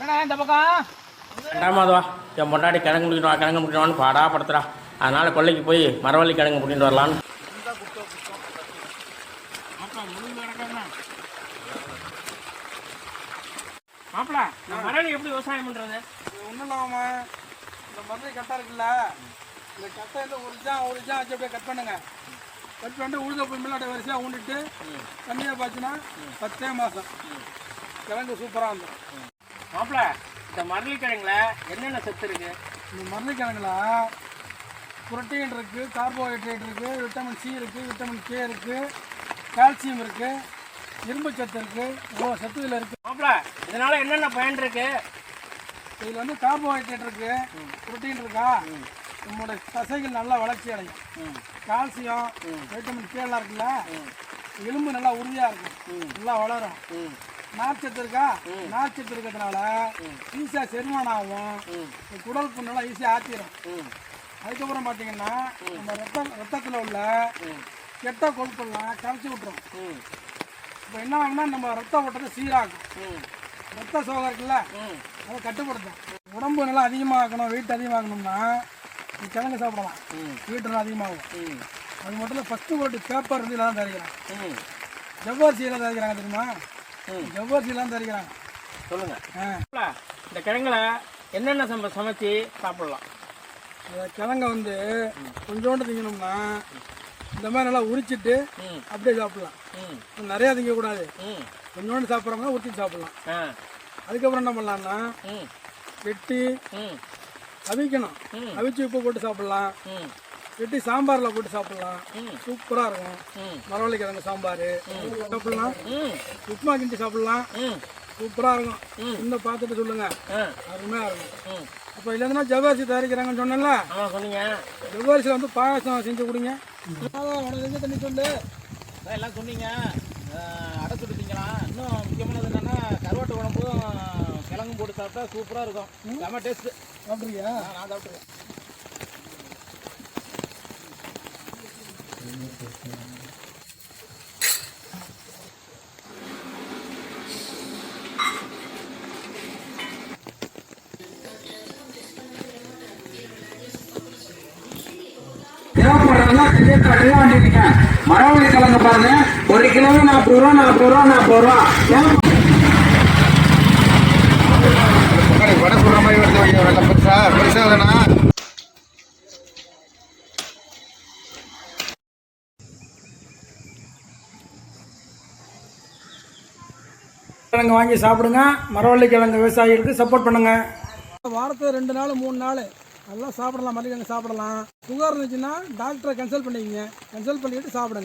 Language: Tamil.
என்னடா இந்த பக்கம்? ரெண்டாம் அதுவா என் பொண்டாட்டி கிழங்கு முடிக்கணும் கிழங்கு முடிக்கணும்னு பாடா படுத்துறா. அதனால கொல்லைக்கு போய் மரவள்ளி கிழங்கு முடிக்கிட்டு வரலான்னு. மாப்பிள நான் மரவள்ளி எப்படி விவசாயம் பண்றது? ஒன்றும் இல்லாம இந்த மதுரை கட்டை இருக்குல்ல இந்த கட்டையில் ஒரு ஜா ஒரு ஜா வச்சு அப்படியே கட் பண்ணுங்க. கட் பண்ணிட்டு உழுத போய் முன்னாடி வரிசையாக ஊண்டிட்டு தண்ணியை பாய்ச்சினா பத்தே மாதம் கிழங்கு சூப்பராக வந்துடும் மாப்பிள இந்த மரவள்ளி கிழங்குல என்னென்ன சத்து இருக்கு? இந்த மரணிக்கிழங்குல புரோட்டீன் இருக்குது கார்போஹைட்ரேட் இருக்குது விட்டமின் சி இருக்குது விட்டமின் கே இருக்குது கால்சியம் இருக்குது இரும்பு சத்து இருக்குது இவ்வளோ சத்து இதில் இருக்குது மாப்பிள இதனால என்னென்ன பயன் இருக்கு? இதில் வந்து கார்போஹைட்ரேட் இருக்குது புரோட்டீன் இருக்கா? நம்மளோட தசைகள் நல்லா வளர்ச்சி அடையும். கால்சியம் வைட்டமின் கே எல்லாம் இருக்குல்ல எலும்பு நல்லா உறுதியாக இருக்கும். நல்லா வளரும். நார்ச்சத்து இருக்கா நார்ச்சத்து இருக்கிறதுனால ஈஸியாக செரிமானம் ஆகும் குடல் புண்ணெல்லாம் ஈஸியாக ஆற்றிடும் அதுக்கப்புறம் பார்த்தீங்கன்னா நம்ம ரத்தம் ரத்தத்தில் உள்ள கெட்ட கொழுப்பெல்லாம் கரைச்சி விட்டுரும். இப்போ என்ன ஆகும்னா நம்ம ரத்த ஓட்டத்தை சீராகும் ரத்த சோகம் இருக்குல்ல அதை கட்டுப்படுத்தும். உடம்பு நல்லா அதிகமாகணும் வெயிட் அதிகமாகணும்னா நீ கிழங்கு சாப்பிடலாம். வெயிட் நல்லா அதிகமாகும். அது மட்டும் இல்லை ஃபஸ்ட்டு ஒரு பேப்பர் வந்து எல்லாம் தயாரிக்கிறாங்க. ஜவ்வரிசியெல்லாம் தயாரிக்கிறாங்க தெரியுமா? ஜவ்வரிசியெல்லாம் தயாரிக்கிறாங்க சொல்லுங்க. ஆ. மாப்பிள இந்த கிழங்குல என்னென்ன சம சமைச்சு சாப்பிடலாம்? இந்த கிழங்க வந்து கொஞ்சோண்டு திங்கணும்னா இந்த மாதிரி நல்லா உரிச்சிட்டு அப்படியே சாப்பிடலாம். நிறையா திங்கக்கூடாது. கொஞ்சோண்டு சாப்பிட்றவங்க உரிச்சிட்டு சாப்பிடலாம். அதுக்கப்புறம் என்ன பண்ணலாம்னா வெட்டி அவிக்கணும். அவிச்சு உப்பு போட்டு சாப்பிடலாம். வெட்டி சாம்பாரில் போட்டு சாப்பிடலாம். ம். சூப்பராக இருக்கும். ம். மரவள்ளி கிழங்கு சாம்பார் சாப்பிடலாம். ம். உப்புமா கிண்டி சாப்பிடலாம். ம். சூப்பராக இருக்கும். இன்னும் பார்த்துட்டு சொல்லுங்கள் அருமையாக இருக்கும். ம். அப்போ இல்லைன்னா ஜவ்வரிசி தயாரிக்கிறாங்கன்னு சொன்னேன்ல? சொன்னீங்க ஜவ்வரிசியில் வந்து பாயாசம் செஞ்சு கொடுங்க. உனக்கு எங்கே தண்ணி சொல்லு? எல்லாம் சொன்னீங்க. அடை சுட்டு திங்கலாம் இன்னும் முக்கியமானது என்னன்னா கருவாட்டு குழம்பும் கிழங்கும் போட்டு சாப்பிட்டா சூப்பராக இருக்கும். செம்ம டேஸ்ட்டு சாப்பிட்றியா? நான் சாப்பிட்ருக்கேன் மரவள்ளி கிழங்கு பாருங்க. ஒரு கிலோவே நாற்பது ரூபா நாற்பது ரூபா நாற்பது ரூபா. கிழங்கு வாங்கி சாப்பிடுங்க. மரவள்ளி கிழங்கு விவசாயிகளுக்கு சப்போர்ட் பண்ணுங்கள் வாரத்தில் ரெண்டு நாள் மூணு நாள். நல்லா சாப்பிடலாம் மல்லிகிழங்கு சாப்பிடலாம். சுகர் இருந்துச்சுன்னா டாக்டரை கன்சல்ட் பண்ணிக்கங்க. கன்சல்ட் பண்ணிக்கிட்டு சாப்பிடுங்க.